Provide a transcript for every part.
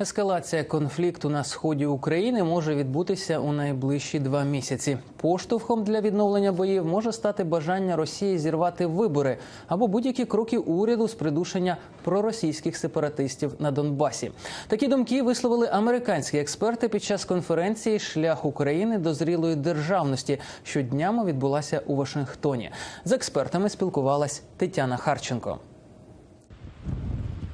Ескалація конфлікту на сході України може відбутися у найближчі два місяці. Поштовхом для відновлення боїв може стати бажання Росії зірвати вибори або будь-які кроки уряду з придушення проросійських сепаратистів на Донбасі. Такі думки висловили американські експерти під час конференції Шлях України до зрілої державності, що днями відбулася у Вашингтоні. З експертами спілкувалась Тетяна Харченко.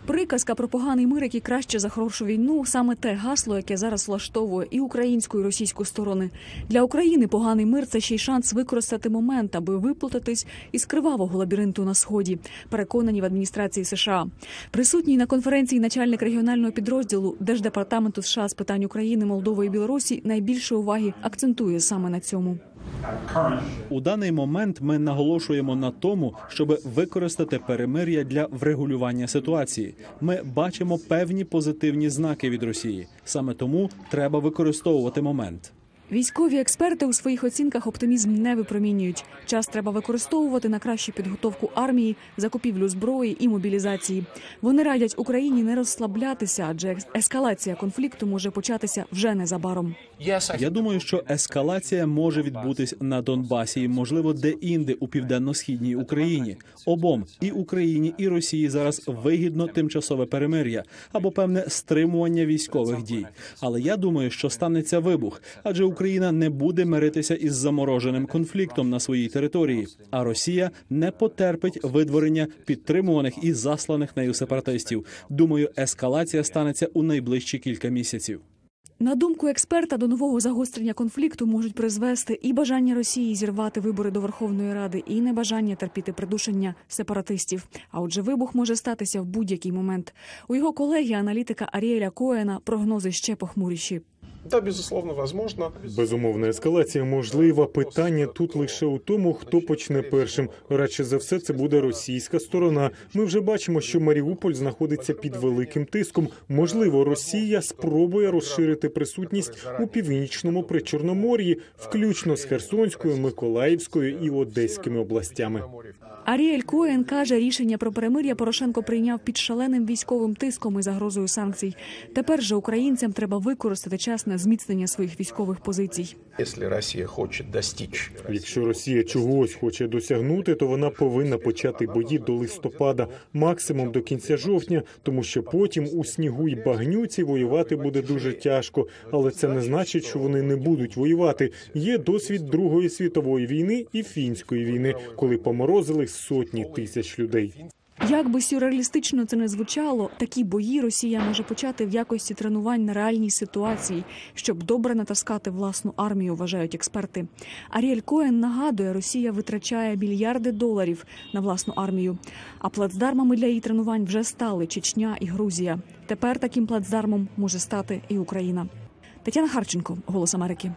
Приказка про поганий мир, який краще за хорошу війну, саме те гасло, яке зараз влаштовує і українську, і російську сторони. Для України поганий мир це ще й шанс використати момент, аби виплутатись із кривавого лабіринту на сході. Переконані в адміністрації США. Присутній на конференції начальник регіонального підрозділу Держдепартаменту США з питань України, Молдови і Білорусі найбільше уваги акцентує саме на цьому. У даний момент ми наголошуємо на тому, щоб використати перемир'я для врегулювання ситуації. Ми бачимо певні позитивні знаки від Росії. Саме тому треба використовувати момент. Військові експерти у своїх оцінках оптимізм не випромінюють. Час треба використовувати на кращу підготовку армії, закупівлю зброї і мобілізації. Вони радять Україні не розслаблятися, адже ескалація конфлікту може початися вже незабаром. Я думаю, що ескалація може відбутись на Донбасі, і, можливо, де-інде у південно-східній Україні. Обом і Україні, і Росії зараз вигідно тимчасове перемир'я або певне стримування військових дій. Але я думаю, що станеться вибух, адже Україна не буде миритися із замороженим конфліктом на своїй території, а Росія не потерпить видворення підтримуваних і засланих нею сепаратистів. Думаю, ескалація станеться у найближчі кілька місяців. На думку експерта, до нового загострення конфлікту можуть призвести і бажання Росії зірвати вибори до Верховної Ради, і небажання терпіти придушення сепаратистів. А отже, вибух може статися в будь-який момент. У його колеги, аналітика Аріеля Коена, прогнози ще похмуріші. Да, безусловно, возможно. Безумовна ескалація можлива. Питання тут лише у тому, хто почне першим. Радше за все, це буде російська сторона. Ми вже бачимо, що Маріуполь знаходиться під великим тиском. Можливо, Росія спробує розширити присутність у північному причорномор'ї, включно з Херсонською, Миколаївською і Одеськими областями. Аріель Коен каже, рішення про перемир'я Порошенко прийняв під шаленим військовим тиском і загрозою санкцій. Тепер же українцям треба використати час на зміцнення своїх військових позицій. Если Россия хочет достичь Якщо Росія чогось хоче досягнути, то вона повинна почати бої до листопада, максимум до кінця жовтня, тому що потім у снігу й багнюці воювати буде дуже тяжко. Але це не значить, що вони не будуть воювати. Є досвід Другої світової війни і фінської війни, коли поморозили сотні тисяч людей. Як би сюрреалістично це не звучало, такі бої Росія може почати в якості тренувань на реальній ситуації, щоб добре натаскати власну армію, вважають експерти. Аріель Коен нагадує, Росія витрачає мільярди доларів на власну армію. А плацдармами для її тренувань вже стали Чечня і Грузія. Тепер таким плацдармом може стати і Україна. Тетяна Харченко, Голос Америки.